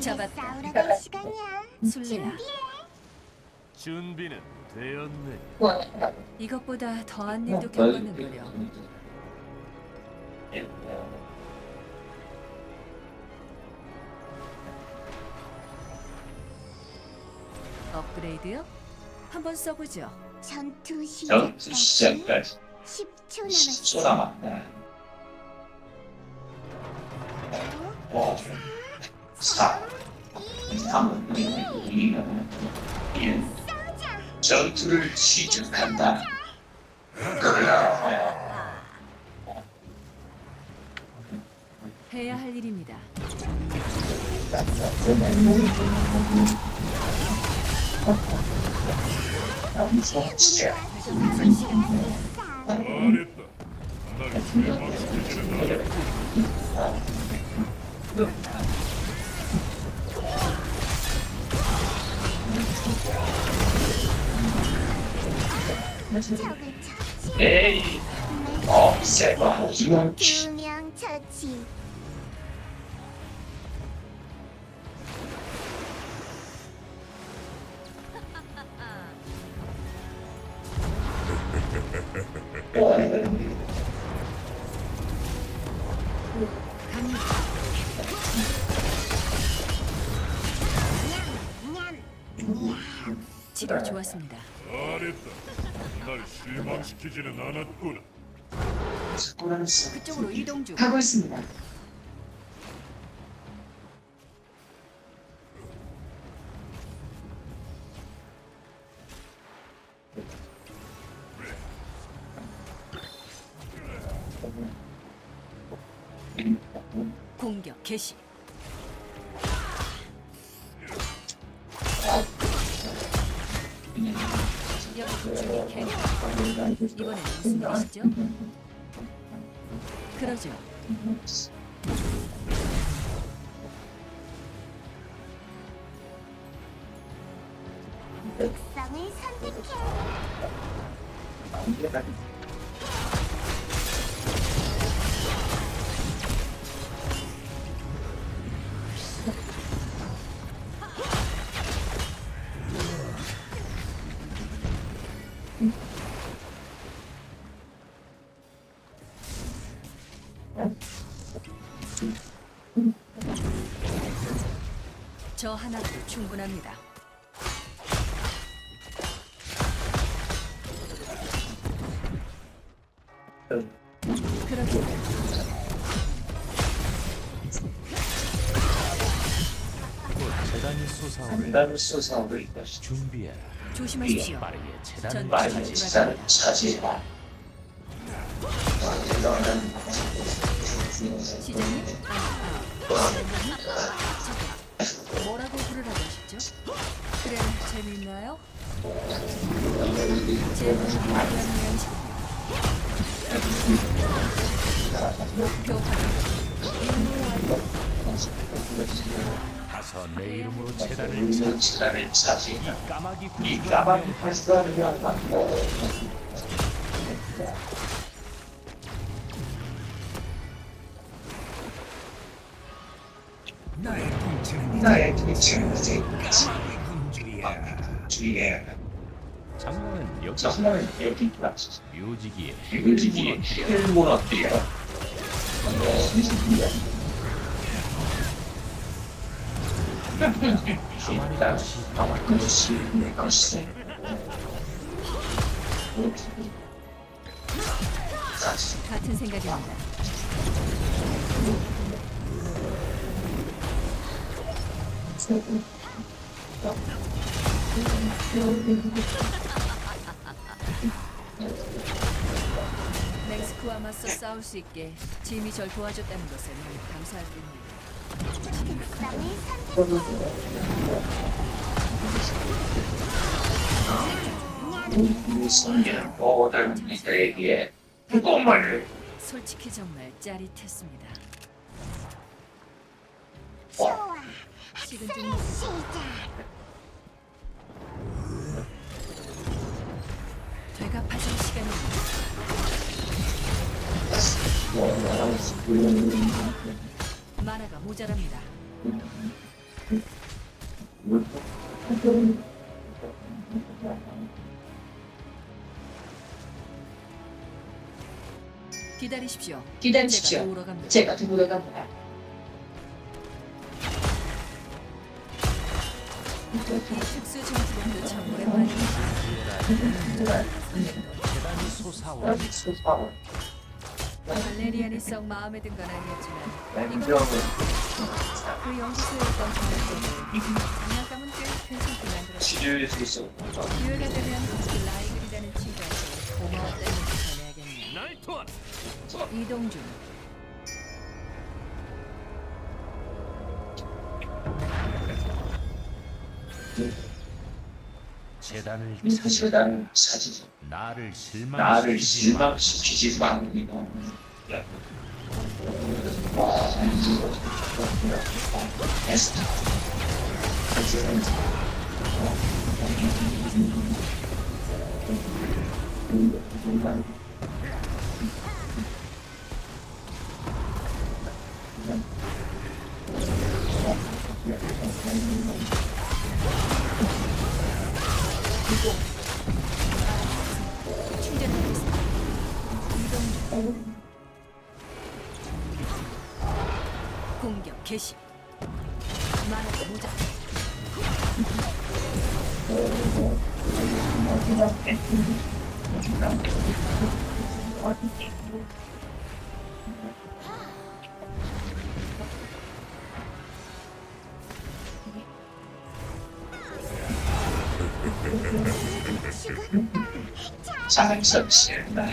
잡았다. 싸우러 갈 시간이야. 술래야. 준비는 되었네. 이것보다 더한 일도 겪었는데요. 업그레이드요? 한번 써보죠. 전투 시작까지 시작까지 10초 10초 남았어. 남았다. 5, 4, 전투를 시작한다. 해야 할 일입니다. 두명 처치. 치료 좋았습니다. 잘했다. 날 실망시키지는 않았구나. 그쪽으로 이동 중. 가고 있습니다. 공격 개시. 여기. 이번엔 무슨 일이시죠? 그러죠. 특성을 선택해. 저 하나도 충분합니다. 재단이 솟아오를 쏟아오를 것이 준비해라. 조심하십시오. 빠르게 재단을 전 빨리 지사를 차지해라. 위한 양식입니다. 목표 확인. 가서 내 이름으로 재단을 차지해라. 까마귀 발사를 위한 나 정말 여기다. 묘지기에 유지기에 핵을 무너뜨려. 가만히 나 다시 아마 그것이 내 것이. 같은 생각입니다. 멕스코와 맞서 싸울 수 있게 짐이 절 도와줬다는 것을 너무 감사할 뿐입니다. 특성을 선택해. 무슨 모든 이들에게 꿈을 솔직히 정말 짜릿했습니다. 좋아. 식은 죽 학살의 시작. 되갚아줄 시간입니다. 만화가 모자랍니다. 기다리십시오. 기다리십시오. 제가 도우러 갑니다. 제가 두고 갑니다. 특수 전투복도 참 오랜만이네요. 재단이 솟아오르 발레리안이 썩 마음에 든 건 아니었지만 이건 그 연구소에 있던 과학자들 장난감은 꽤 괜찮게 만들었어요. 치료할 수 있어. 기회가 되면 그 라이글이라는 친구한테 고마웠다는 얘기 전해야겠네요. 나이트원 이동 중. 재단을 그 찾아 재단 사진 나를 나를 실망시키지 실망시키지 말고. 에스터. 충전하 장선실다.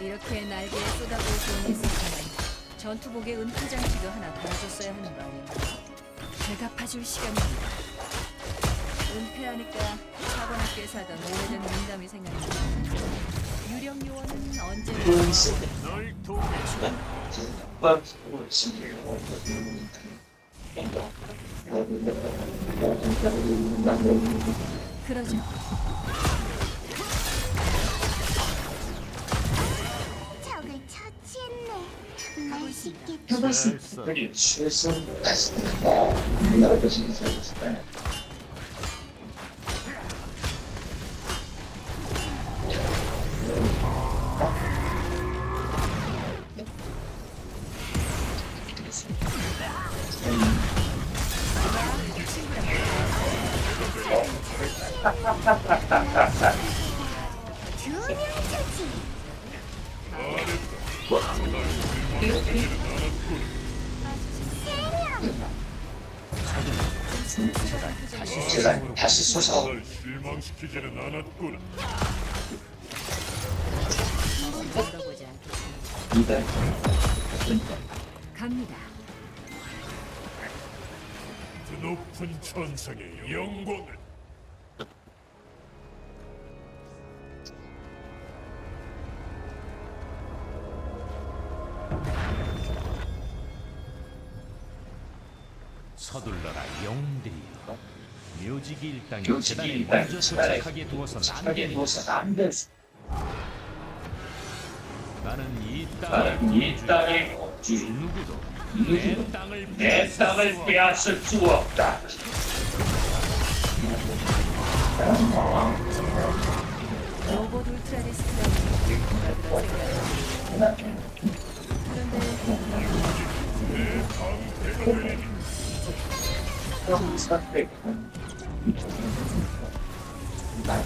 이렇게 날개에 쏟아부을 돈이 있었다면 전투복에 은폐 장치도 하나 달아줬어야 하는 거 아닌가. 대갚아줄 시간입니다. 은폐하니까 사관학교에 사던 오래된 농담이 생각납니다. 유령 요원은 언제나 널 도우 그러죠. 처치했네. 맛있게 잘했어 그리 최선 다했습니다. 나라 것이 있었다. 두명 처치. 제가 다시 널 실망시키지는 않겠습니다. 이달 갑니다. 그 높은 천상의 영광을 서둘러라 영웅들이여 묘지기 일당이 묘지기 재단에 일당이 먼저 재단에 도착하게 두어선 안 하게 돼. 나는 이 나는 땅의 이 공주야. 땅의 공주 누구도 누구도 내 땅을 내 빼앗을 땅을 수 빼앗을 수 없다. 로봇 울트라리스크라는 생각이 그런데 끝. 날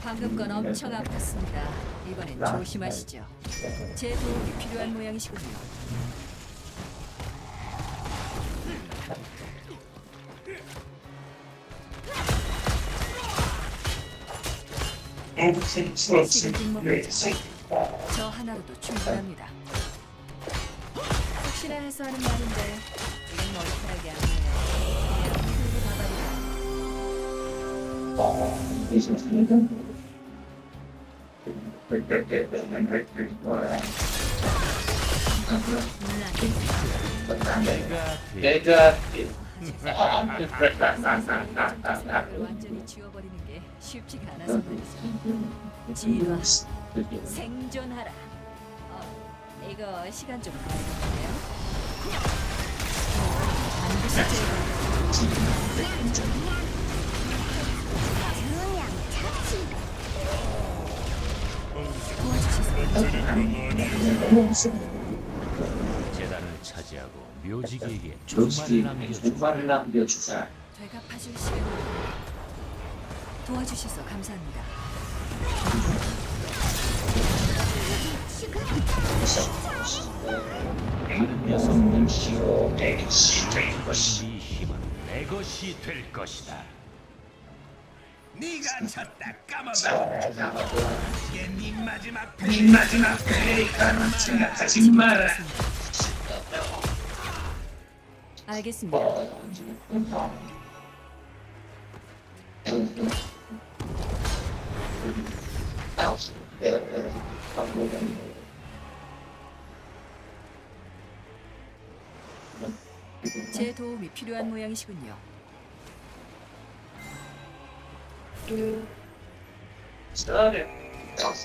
방금 건 엄청 아팠습니다. 이번엔 조심하시죠. 제 도움이 필요한 모양이시군요. 저 하나로도 충분합니다. 혹시나 해서 하는 말인데 이건 머리카락이 아니에요. 내가 내가 생각을 완전히 지워버리는 게 쉽지가 않아서 말이죠. 진화, 생존하라. 어, 이거 시간 좀 가야겠네요. 반드시 제거. 재단을 차지하고 묘지기에게 종말을 남겨주사 되갚아줄 시간이 도와주셔서 감사합니다. 힘은 내 것이 될 것이다 네가 졌다 까먹어. 이게 네 마지막 마지막 회의가 생각하지 마라 알겠습니다. 제 도움이 필요한 모양이시군요.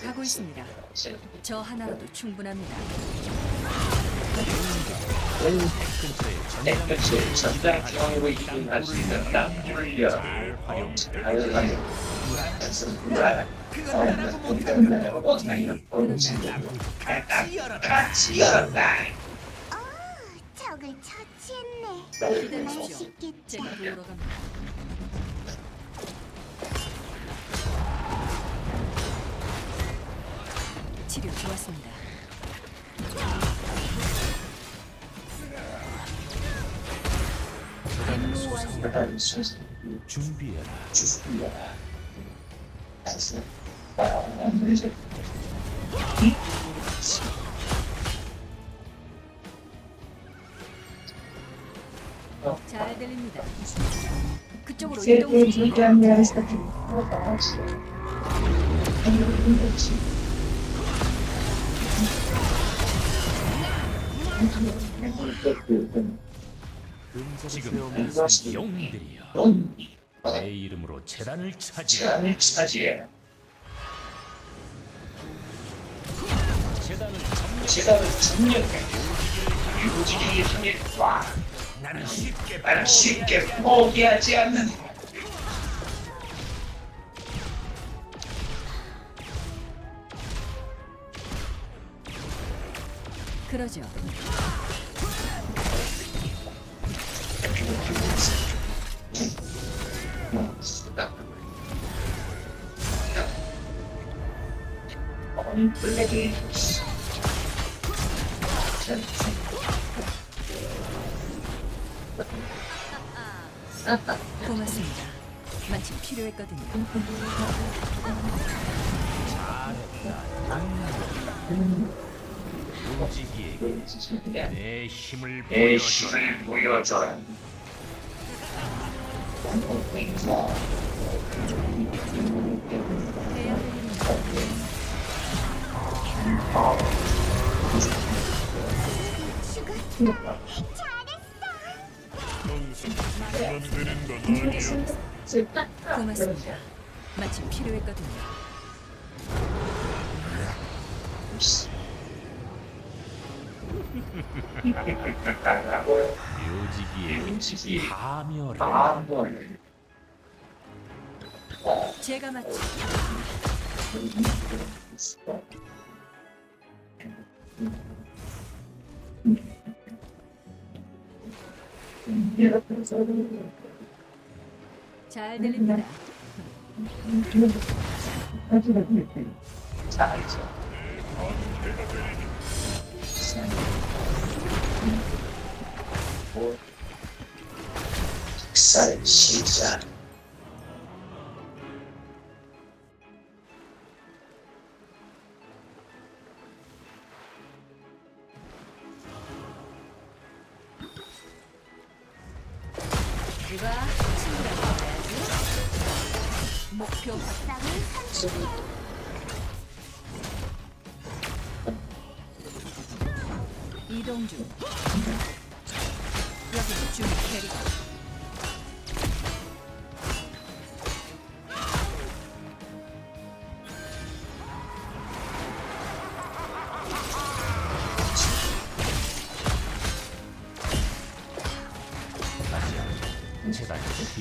가고 있습니다. 저 하나로도 충분합니다. 끝을 전달 경으로 이동할 수 있는 나무를 열어 활용 자연하게 같이 열었다 어, 적을 처치했네. 맛있겠다. 제가 도우러 갑니다. 치료 좋았습니다. 완료. 준비해라 잘 들립니다. 그쪽으로 이동 중. 지금 영웅들이여. 내 이름으로 재단을 차지해 시간을 점령해 유지기를 향해 와 나는 쉽게 나는 쉽게 포기하지 않는다 그러죠. 블랙이 고맙습니다. 마침 필요했거든요. 묘지기에게 내 힘을 내 보여주라 힘을 보여줘라 고맙습니다. 마침 필요했거든요. 묘지기에 파멸을 제가 마치 잘 들립니다. 자, 알죠. 뭐, 쌀 시작.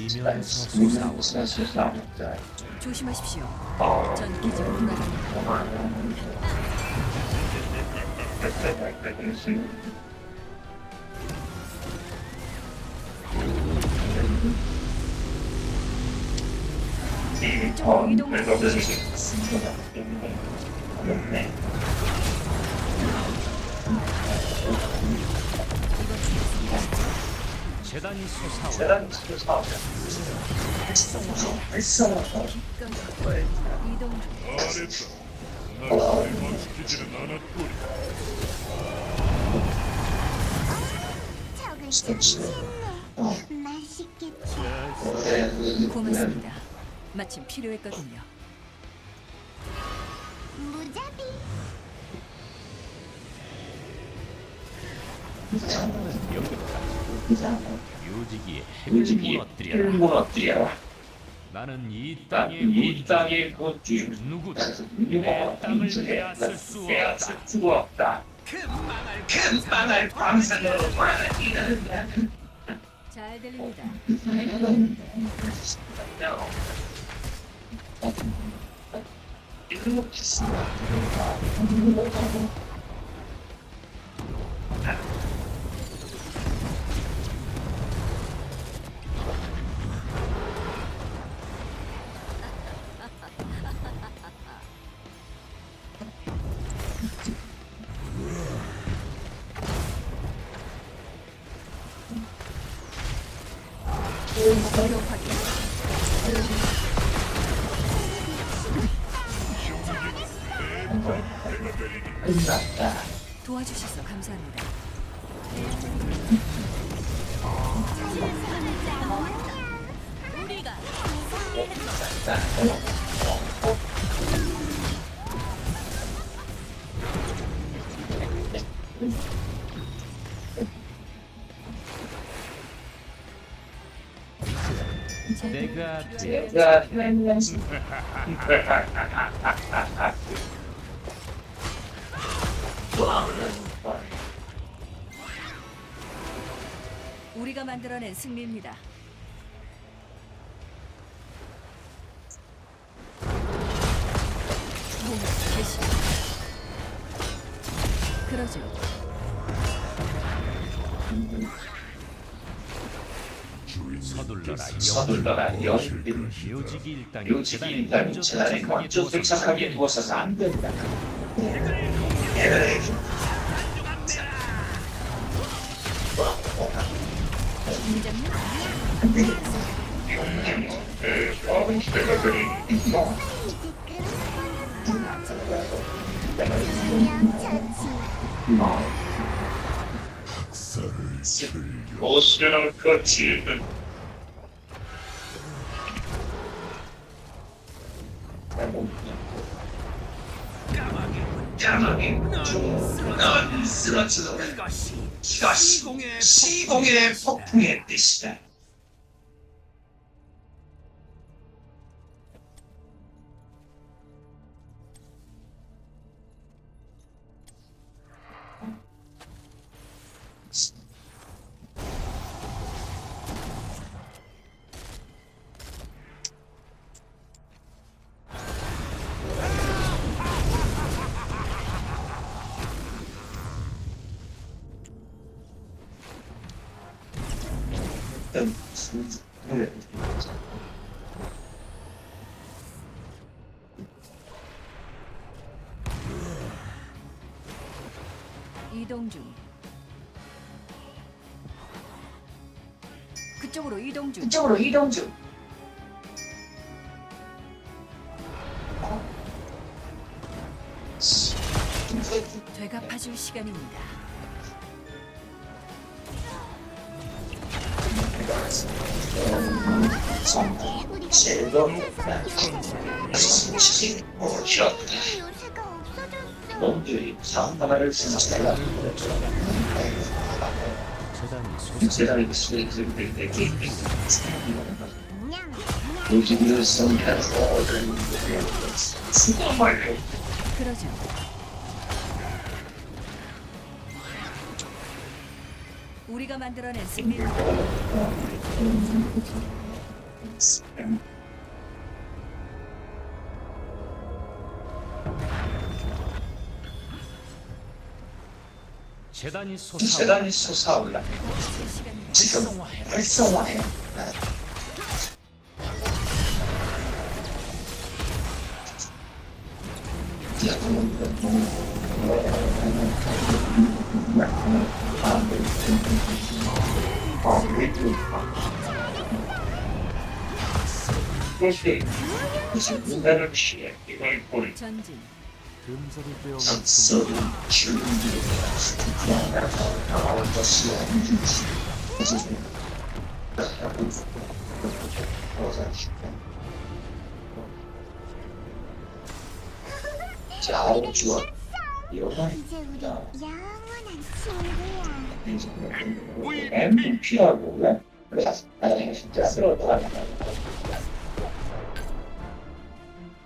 솟아오르다 수사오자. 조심하십시오. 어, 전 기절 불가 재단이. 이동. 잘했다. 날 실망시키지는. 처치했네 맛있겠지 네. 고맙습니다. 마침 필요했거든요. 무자비 묘지기에 핵을 무지기 무너뜨려라 무너뜨려라. 나는 이난 땅의 이 군주 땅의 고주. 누구도 내 땅을 빼앗을 수 없다 수 없다. 큰 빵을 광산으로 만들어. 잘 들립니다. 목표 끝났다. 도와주셔서 감사합니다. 우리가 내가 내가 우리가 만들어낸 승리입니다. 개시. 그러죠. 서둘러라 서둘러라 여인들 묘지기 일당이 묘지기 일단 먼저 재단에 도착하게 먼저 두어서 도착하게 두어서는 안 된다. 그냥 처치 모스라는 까마귀 넌 쓰러지도록 이것이 시공의 폭풍의 뜻이다. 이동 중. 그쪽으로 이동 중. 그쪽으로 이동 중. 되갚아줄 시간입니다. 찾아서 지식 오셨다. 놈들이 상담을 생각해라. 성향으로 얻은 수고를 그러죠. 우리가 만들어낸 승리를 재단이 솟아 재단이 솟아올라. 지금 활성화해. 그때 이제 문화를 피해 이걸 보니 전진. 나올 우리 영원한 친구야. MVP하고 왜? 그래, 나중에 진짜 쓰러져.